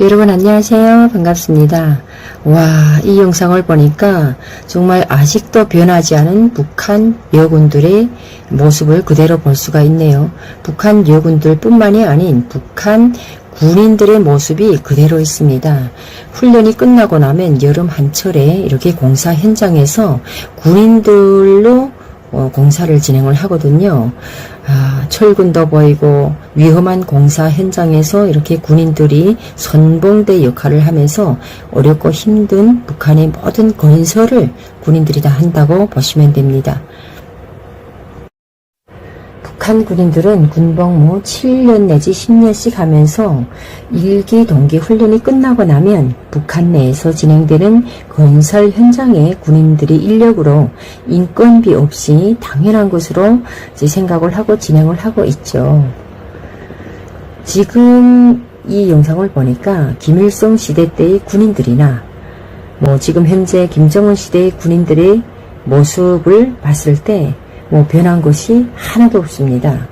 여러분 안녕하세요. 반갑습니다. 와, 이 영상을 보니까 정말 아직도 변하지 않은 북한 여군들의 모습을 그대로 볼 수가 있네요. 북한 여군들 뿐만이 아닌 북한 군인들의 모습이 그대로 있습니다. 훈련이 끝나고 나면 여름 한철에 이렇게 공사 현장에서 군인들로 어, 공사를 진행을 하거든요. 아, 철군도 보이고 위험한 공사 현장에서 이렇게 군인들이 선봉대 역할을 하면서 어렵고 힘든 북한의 모든 건설을 군인들이 다 한다고 보시면 됩니다. 북한 군인들은 군복무 7년 내지 10년씩 하면서 일기 동기 훈련이 끝나고 나면 북한 내에서 진행되는 건설 현장에 군인들이 인력으로 인건비 없이 당연한 것으로 생각을 하고 진행을 하고 있죠. 지금 이 영상을 보니까 김일성 시대 때의 군인들이나 뭐 지금 현재 김정은 시대의 군인들의 모습을 봤을 때뭐 변한 것이 하나도 없습니다.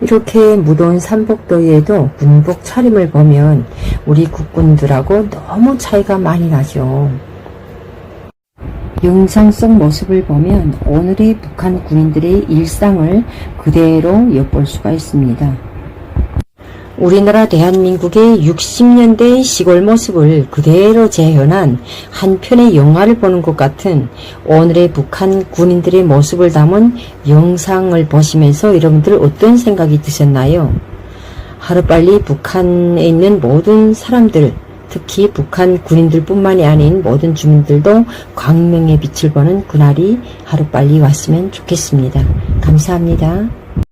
이렇게 무더운 삼복더위에도 군복 차림을 보면 우리 국군들하고 너무 차이가 많이 나죠. 영상 속 모습을 보면 오늘의 북한 군인들의 일상을 그대로 엿볼 수가 있습니다. 우리나라 대한민국의 60년대 시골 모습을 그대로 재현한 한 편의 영화를 보는 것 같은 오늘의 북한 군인들의 모습을 담은 영상을 보시면서 여러분들 어떤 생각이 드셨나요? 하루빨리 북한에 있는 모든 사람들, 특히 북한 군인들뿐만이 아닌 모든 주민들도 광명의 빛을 보는 그날이 하루빨리 왔으면 좋겠습니다. 감사합니다.